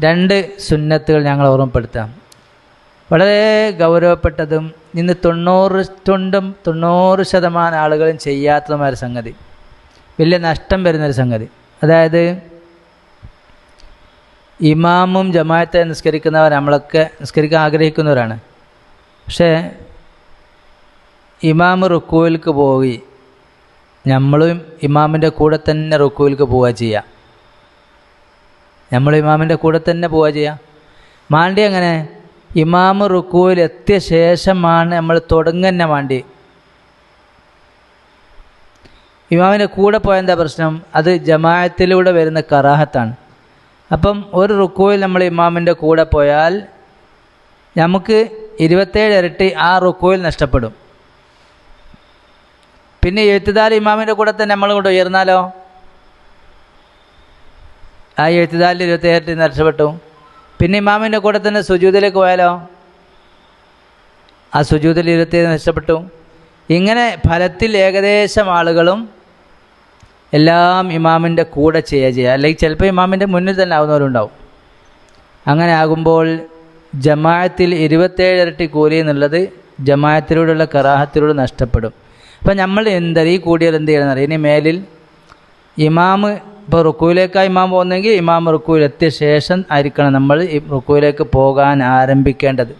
രണ്ട് സുന്നത്തുകൾ ഞങ്ങൾ ഓർമ്മപ്പെടുത്താം. വളരെ ഗൗരവപ്പെട്ടതും ഇന്ന് തൊണ്ണൂറ് തൊണ്ടും തൊണ്ണൂറ് ശതമാനം ആളുകളും ചെയ്യാത്തതുമായ സംഗതി. വലിയ നഷ്ടം വരുന്നൊരു സംഗതി. അതായത് ഇമാമും ജമാഅത്തെ നിസ്കരിക്കുന്നവർ നമ്മളൊക്കെ നിസ്കരിക്കാൻ ആഗ്രഹിക്കുന്നവരാണ്. പക്ഷേ ഇമാമ് റുക്കുവിൽക്ക് പോയി നമ്മളും ഇമാമിന്റെ കൂടെ തന്നെ റുക്കുവിൽക്ക് പോവുക ചെയ്യുക നമ്മൾ ഇമാമിന്റെ കൂടെ തന്നെ പോവുക ചെയ്യാം. മാണ്ടി അങ്ങനെ ഇമാമ് റുക്കുവിൽ എത്തിയ ശേഷമാണ് നമ്മൾ തുടങ്ങുന്ന മാണ്ടി ഇമാമിന്റെ കൂടെ പോയ എന്താ പ്രശ്നം? അത് ജമാഅത്തിലൂടെ വരുന്ന കറാഹത്താണ്. അപ്പം ഒരു റുക്കുവിൽ നമ്മൾ ഇമാമിന്റെ കൂടെ പോയാൽ നമുക്ക് ഇരുപത്തേഴ് ഇരട്ടി ആ റുക്കുവിൽ നഷ്ടപ്പെടും. പിന്നെ എഴുത്തുദാൽ ഇമാമിന്റെ കൂടെ തന്നെ നമ്മൾ കൊണ്ട് ഉയർന്നാലോ? ആ എഴുത്തുദാലിൽ ഇരുപത്തേഴ് ഇരട്ടി രക്ഷപ്പെട്ടു. പിന്നെ ഇമാമിന്റെ കൂടെ തന്നെ സുജൂതിലേക്ക് പോയാലോ? ആ സുജൂതിൽ ഇരുപത്തേഴ് രക്ഷപ്പെട്ടു. ഇങ്ങനെ ഫലത്തിൽ ഏകദേശം ആളുകളും എല്ലാം ഇമാമിന്റെ കൂടെ ചെയ്യുക ചെയ്യുക. അല്ലെങ്കിൽ ചിലപ്പോൾ ഇമാമിന്റെ മുന്നിൽ തന്നെ ആവുന്നവരുണ്ടാവും. അങ്ങനെ ആകുമ്പോൾ ജമാഅത്തിൽ ഇരുപത്തേഴ് ഇരട്ടി കൂലി എന്നുള്ളത് ജമാഅത്തിലൂടെയുള്ള കറാഹത്തിലൂടെ നഷ്ടപ്പെടും. അപ്പം നമ്മൾ എന്താ ഈ കൂടിയാൽ എന്ത് ചെയ്യണമെന്നറിയാം ഇനി മേലിൽ ഇമാമ് ഇപ്പോൾ റുക്കുവിലേക്കാണ് ഇമാം പോകുന്നെങ്കിൽ ഇമാം റുക്കുവിൽ എത്തിയ ശേഷം ആയിരിക്കണം നമ്മൾ ഈ റുക്കുവിലേക്ക് പോകാൻ ആരംഭിക്കേണ്ടത്.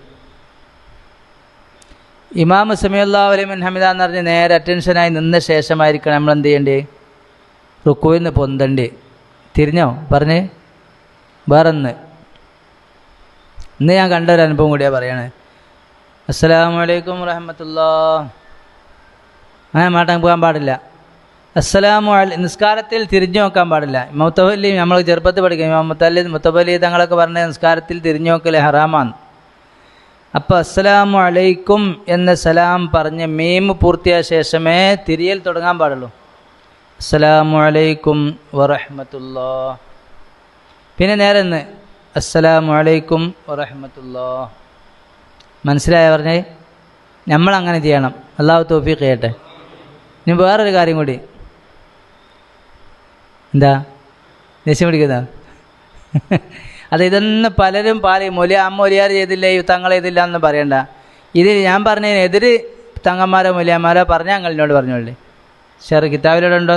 ഇമാം സമയല്ലാ അലിമൻ ഹമിദ എന്ന് പറഞ്ഞ് നേരെ അറ്റൻഷനായി നിന്ന ശേഷമായിരിക്കണം നമ്മൾ എന്ത് ചെയ്യേണ്ടേ റുക്കുവിൽ നിന്ന് പൊന്തണ്ടേ. തിരിഞ്ഞോ? പറഞ്ഞ്. വേറൊന്ന്. ഇന്ന് ഞാൻ കണ്ട ഒരു അനുഭവം കൂടിയാണ് പറയണേ. അസ്സലാമു അലൈക്കും വറഹമത്തുല്ലാ അങ്ങനെ മാട്ടാൻ പോകാൻ പാടില്ല. അസ്സലാമു അല നിസ്കാരത്തിൽ തിരിഞ്ഞു നോക്കാൻ പാടില്ല. മുത്തവല്ലി നമ്മൾ ചെറുപ്പത്തിൽ പഠിക്കും. ഇമാം മുത്തല്ലി മുത്തബലി തങ്ങളൊക്കെ പറഞ്ഞ നിസ്കാരത്തിൽ തിരിഞ്ഞു നോക്കൽ ഹറാമാണ്. അപ്പോൾ അസ്സലാമു അലൈക്കും എന്ന സലാം പറഞ്ഞ് മീം പൂർത്തിയായ ശേഷമേ തിരിയൽ തുടങ്ങാൻ പാടുള്ളൂ. അസ്സലാമു അലൈക്കും വറഹമത്തുല്ലാ പിന്നെ നേരെ ഇന്ന് അസ്സലാമു അലൈക്കും വറഹമത്തുല്ലാ മനസ്സിലായ പറഞ്ഞേ? നമ്മളങ്ങനെ ചെയ്യണം. അള്ളാഹു തോഫീഖ് ചെയ്യട്ടെ. ഇനി വേറൊരു കാര്യം കൂടി. എന്താ? ദേഷ്യം പിടിക്കുന്ന അത് ഇതൊന്നും പലരും പാലി മൊലി അമ്മ ഒലിയാർ ചെയ്തില്ല തങ്ങൾ ചെയ്തില്ല എന്ന് പറയണ്ട. ഇത് ഞാൻ പറഞ്ഞതിന് എതിര് തങ്ങന്മാരോ മൊലിയന്മാരോ പറഞ്ഞ ഞങ്ങളിനോട് പറഞ്ഞോളേ. ഷെറ് കിതാബിലോടുണ്ടോ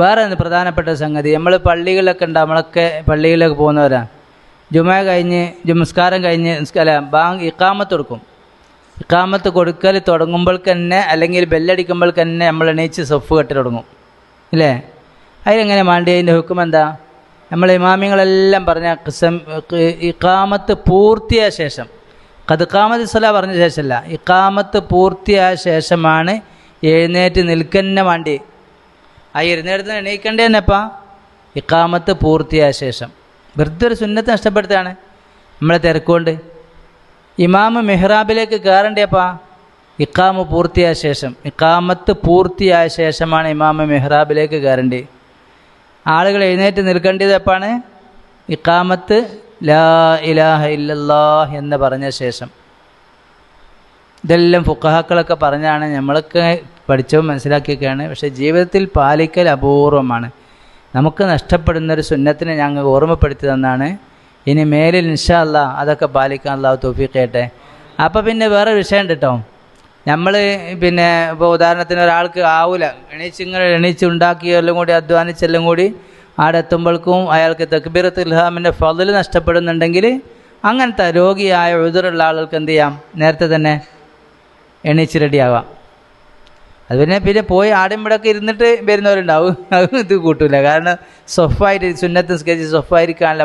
വേറെ ഒന്ന് പ്രധാനപ്പെട്ട സംഗതി. നമ്മൾ പള്ളികളിലൊക്കെ ഉണ്ട് നമ്മളൊക്കെ പള്ളികളിലൊക്കെ പോകുന്നവരാ. ജുമ കഴിഞ്ഞ് ജുമസ്കാരം കഴിഞ്ഞ് അല്ല ബാങ്ക് ഇക്കാമത്ത് കൊടുക്കും. ഇക്കാമത്ത് കൊടുക്കൽ തുടങ്ങുമ്പോൾ തന്നെ അല്ലെങ്കിൽ ബെല്ലടിക്കുമ്പോൾ തന്നെ നമ്മൾ എണീച്ച് സൊഫ് കെട്ടി തുടങ്ങും. ഇല്ലേ? അതിലെങ്ങനെ മാണ്ടി? അതിന്റെ ഹുക്കും എന്താ നമ്മൾ ഇമാമിങ്ങളെല്ലാം പറഞ്ഞ ഖിസം ഇക്കാമത്ത് പൂർത്തിയായ ശേഷം കതുക്കാമത്ത് സ്വല പറഞ്ഞ ശേഷമല്ല ഇക്കാമത്ത് പൂർത്തിയായ ശേഷമാണ് എഴുന്നേറ്റ് നിൽക്കുന്ന മാണ്ടി. ആ എഴുന്നേറ്റ് എണീക്കേണ്ടത് തന്നെപ്പാ ഇക്കാമത്ത് പൂർത്തിയായ ശേഷം. വെറുതെ ഒരു സുന്നത്ത് നഷ്ടപ്പെടുത്താണ് നമ്മളെ തിരക്കുകൊണ്ട്. ഇമാമ് മെഹ്റാബിലേക്ക് കയറണ്ടേപ്പാ ഇക്കാമ് പൂർത്തിയായ ശേഷം. ഇക്കാമത്ത് പൂർത്തിയായ ശേഷമാണ് ഇമാമ് മെഹ്റാബിലേക്ക് കയറേണ്ടത് ആളുകൾ എഴുന്നേറ്റ് നിൽക്കേണ്ടത് എപ്പാണ്? ഇക്കാമത്ത് ലാ ഇലാഹ ഇല്ലല്ലാ എന്ന് പറഞ്ഞ ശേഷം. ഇതെല്ലാം ഫുക്കഹാക്കളൊക്കെ പറഞ്ഞാണ് നമ്മളൊക്കെ പഠിച്ചവും മനസ്സിലാക്കിയൊക്കെയാണ്. പക്ഷേ ജീവിതത്തിൽ പാലിക്കൽ അപൂർവമാണ്. നമുക്ക് നഷ്ടപ്പെടുന്നൊരു സുന്നത്തിനെ ഞങ്ങൾ ഓർമ്മപ്പെടുത്തി തന്നാണ് ഇനി മേലിൽ ഇൻഷാ അല്ല അതൊക്കെ പാലിക്കാൻ അല്ലാതെ തോഫിക്കട്ടെ അപ്പോൾ പിന്നെ വേറെ വിഷയം ഉണ്ട് കേട്ടോ. നമ്മൾ പിന്നെ ഇപ്പോൾ ഉദാഹരണത്തിന് ഒരാൾക്ക് ആവില്ല എണീച്ചിങ്ങനെ എണീച്ച് ഉണ്ടാക്കിയെല്ലാം കൂടി അധ്വാനിച്ചെല്ലാം കൂടി ആടെ എത്തുമ്പോഴേക്കും അയാൾക്ക് തക്ബീറത്ത് ഇൽഹാമിന്റെ ഫതിൽ നഷ്ടപ്പെടുന്നുണ്ടെങ്കിൽ അങ്ങനത്തെ രോഗിയായ എഴുതുള്ള ആളുകൾക്ക് എന്ത് ചെയ്യാം? നേരത്തെ തന്നെ എണീച്ച് റെഡിയാവാം. അത് പിന്നെ പിന്നെ പോയി ആടും ഇവിടെയൊക്കെ ഇരുന്നിട്ട് വരുന്നവരുണ്ടാവും. അത് ഇത് കൂട്ടൂല. കാരണം സൊഫായിട്ട് സുന്നത്തും സ്കെച്ച് സൊഫായിരിക്കാനുള്ള